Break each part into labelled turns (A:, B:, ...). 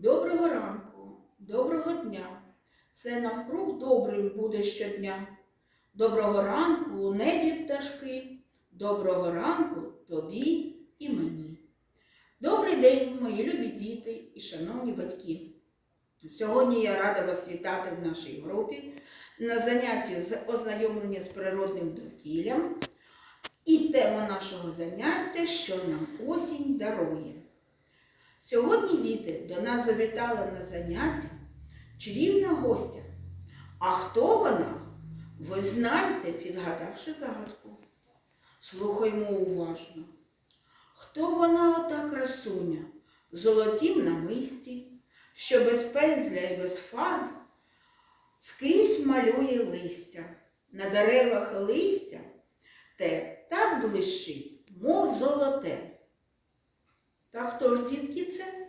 A: Доброго ранку, доброго дня. Все навкруг добрим буде щодня. Доброго ранку у небі пташки, доброго ранку тобі і мені. Добрий день, мої любі діти і шановні батьки. Сьогодні я рада вас вітати в нашій групі на занятті з ознайомлення з природним довкіллям. І тема нашого заняття, що нам осінь дарує. Сьогодні діти до нас завітала на заняття чарівна гостя. А хто вона? Ви знаєте, підгадавши загадку. Слухаймо уважно. Хто вона ота красуня, золотім намисті, що без пензля і без фарб скрізь малює листя, на деревах листя те так блищить, мов золоте. Та хто ж, дітки, це?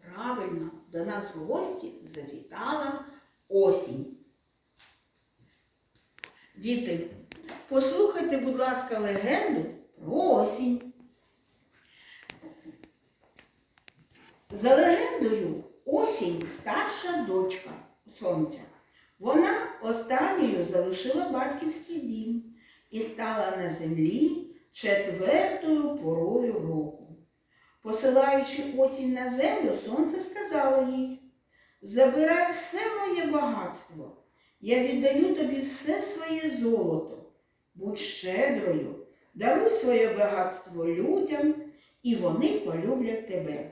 A: Правильно, до нас в гості завітала осінь. Діти, послухайте, будь ласка, легенду про осінь. За легендою, осінь старша дочка сонця. Вона останньою залишила батьківський дім і стала на землі четвертою порою року. Посилаючи осінь на землю, сонце сказало їй, забирай все моє багатство, я віддаю тобі все своє золото, будь щедрою, даруй своє багатство людям, і вони полюблять тебе.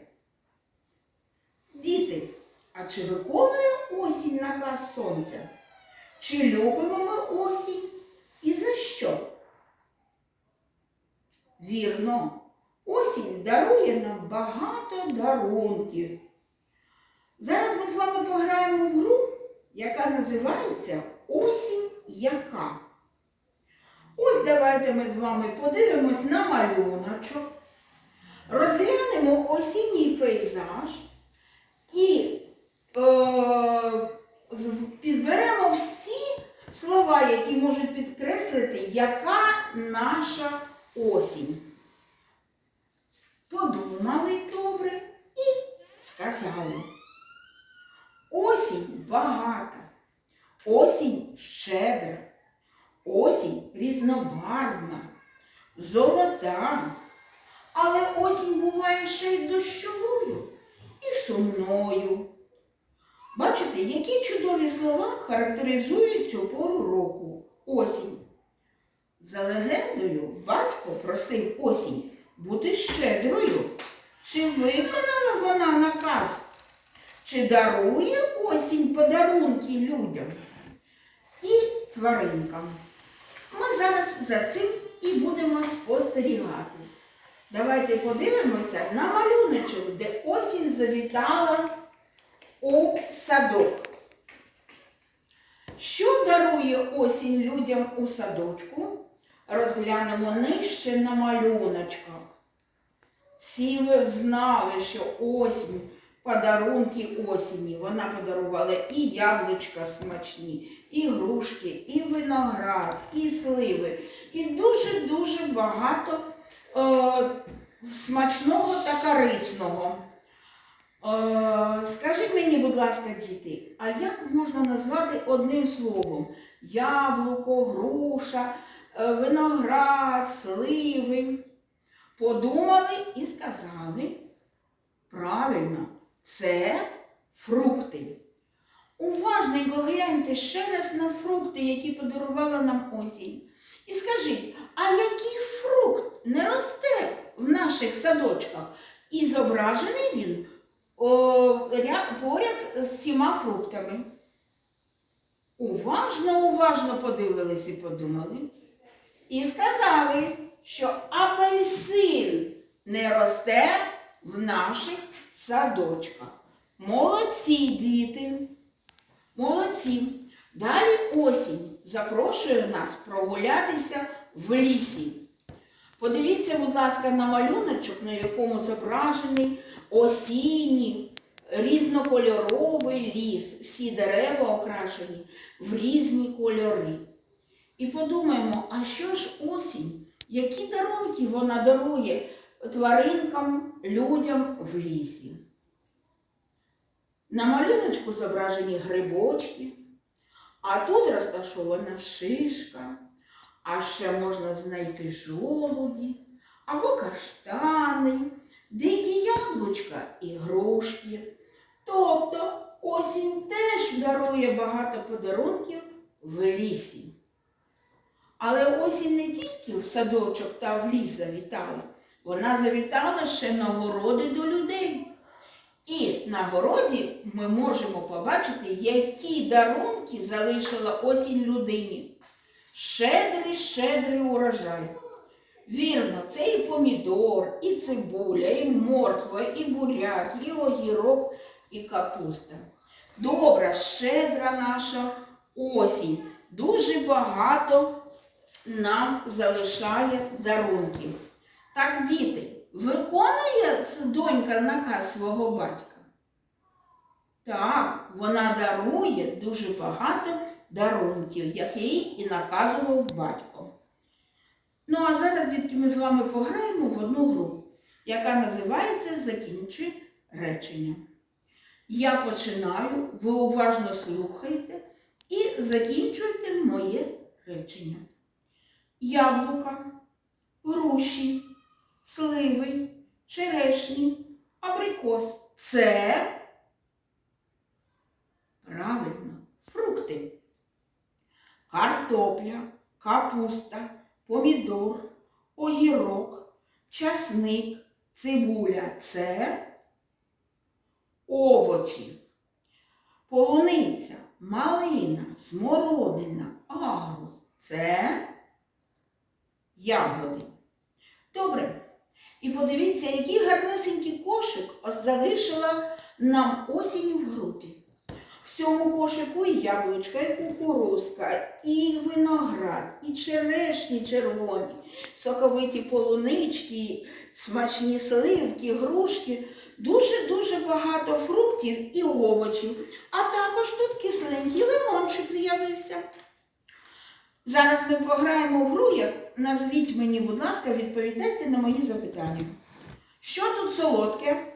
A: Діти, а чи виконує осінь наказ сонця? Чи любимо ми осінь? І за що? Вірно, осінь дарує нам багато дарунків. Зараз ми з вами пограємо в гру, яка називається Осінь яка. Ось давайте ми з вами подивимось на малюночок, розглянемо осінній пейзаж і е, підберемо всі слова, які можуть підкреслити, яка наша осінь. Подумали добре і сказали. Осінь багата, осінь щедра, осінь різнобарвна, золота. Але осінь буває ще й дощовою і сумною. Бачите, які чудові слова характеризують цю пору року осінь. За легендою, батько просив осінь бути щедрою. Чи виконала вона наказ? Чи дарує осінь подарунки людям і тваринкам? Ми зараз за цим і будемо спостерігати. Давайте подивимося на малюночок, де осінь завітала у садок. Що дарує осінь людям у садочку? Розглянемо нижче на малюночках. Всі ви знали, що осінь, подарунки осені. Вона подарувала і яблучка смачні, і грушки, і виноград, і сливи, і дуже-дуже багато е, смачного та корисного. Е, скажіть мені, будь ласка, діти, а як можна назвати одним словом? Яблуко, груша, е, виноград, сливи. Подумали і сказали, правильно, це фрукти. Уважненько гляньте ще раз на фрукти, які подарувала нам осінь. І скажіть, а який фрукт не росте в наших садочках? І зображений він о, ря- поряд з цими фруктами. Уважно, уважно подивились і подумали. І сказали, що апельсин не росте в наших садочках. Молодці, діти. Молодці. Далі осінь запрошує нас прогулятися в лісі. Подивіться, будь ласка, на малюночок, на якому зображений осінній, різнокольоровий ліс. Всі дерева окрашені в різні кольори. І подумаємо, а що ж осінь? Які дарунки вона дарує тваринкам, людям в лісі? На малюночку зображені грибочки, а тут розташована шишка, а ще можна знайти жолуді або каштани, дикі яблучка і грушки. Тобто осінь теж дарує багато подарунків в лісі. Але осінь не тільки в садочок та в ліс завітала, вона завітала ще на городи до людей. І на городі ми можемо побачити, які дарунки залишила осінь людині. Щедрий, щедрий урожай. Вірно, це і помідор, і цибуля, і морква, і буряк, і огірок, і капуста. Добра, щедра наша осінь. Дуже багато нам залишає дарунків. Так, діти, виконує донька наказ свого батька? Так, вона дарує дуже багато дарунків, які їй і наказував батько. Ну, а зараз, дітки, ми з вами пограємо в одну гру, яка називається Закінчи речення. Я починаю, ви уважно слухаєте і закінчуєте моє речення. Яблука, груші, сливи, черешні, абрикос. Це правильно фрукти. Картопля, капуста, помідор, огірок, часник, цибуля це овочі. Полуниця, малина, смородина, агрус це ягоди. Добре. Подивіться, який гарнесенький кошик залишила нам осінь в групі. В цьому кошику і яблучка, і кукурузка, і виноград, і черешні червоні, соковиті полунички, смачні сливки, грушки. Дуже-дуже багато фруктів і овочів. А також тут кисленький лимончик з'явився. Зараз ми пограємо в гру, як назвіть мені, будь ласка, відповідайте на мої запитання. Що тут солодке?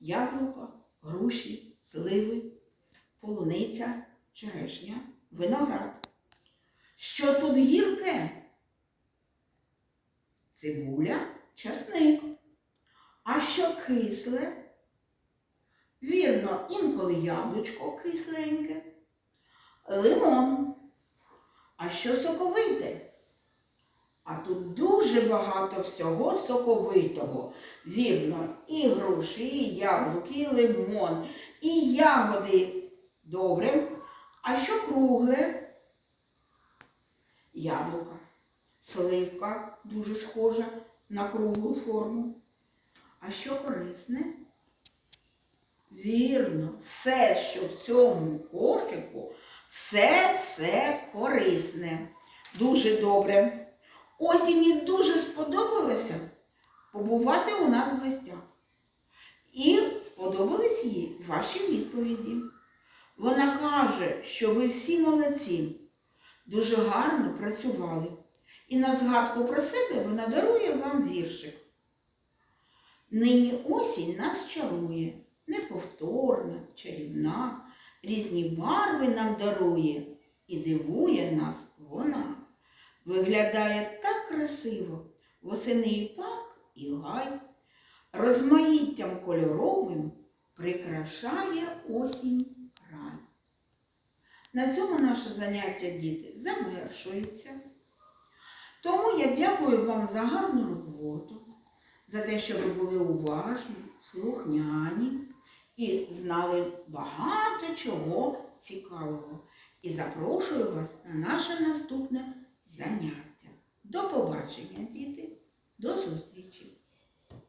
A: Яблуко, груші, сливи, полуниця, черешня, виноград. Що тут гірке? Цибуля, часник. А що кисле? Вірно, інколи яблучко кисленьке, лимон. А що соковите? А тут дуже багато всього соковитого. Вірно, і груші, і яблуки, і лимон, і ягоди. Добре. А що кругле? Яблука. Сливка дуже схожа на круглу форму. А що корисне? Вірно, все, що в цьому кошику, все-все корисне. Дуже добре. Осінні дуже сподобалося побувати у нас в гостях. І сподобались їй ваші відповіді. Вона каже, що ви всі молодці, дуже гарно працювали. І на згадку про себе вона дарує вам віршик. Нині осінь нас чарує, неповторна, чарівна, різні барви нам дарує і дивує нас вона. Виглядає так красиво, восени і парк, і гай, розмаїттям кольоровим прикрашає осінь край. На цьому наше заняття, діти, завершується. Тому я дякую вам за гарну роботу, за те, що ви були уважні, слухняні і знали багато чого цікавого. І запрошую вас на наше наступне заняття. До побачення, діти, до зустрічі!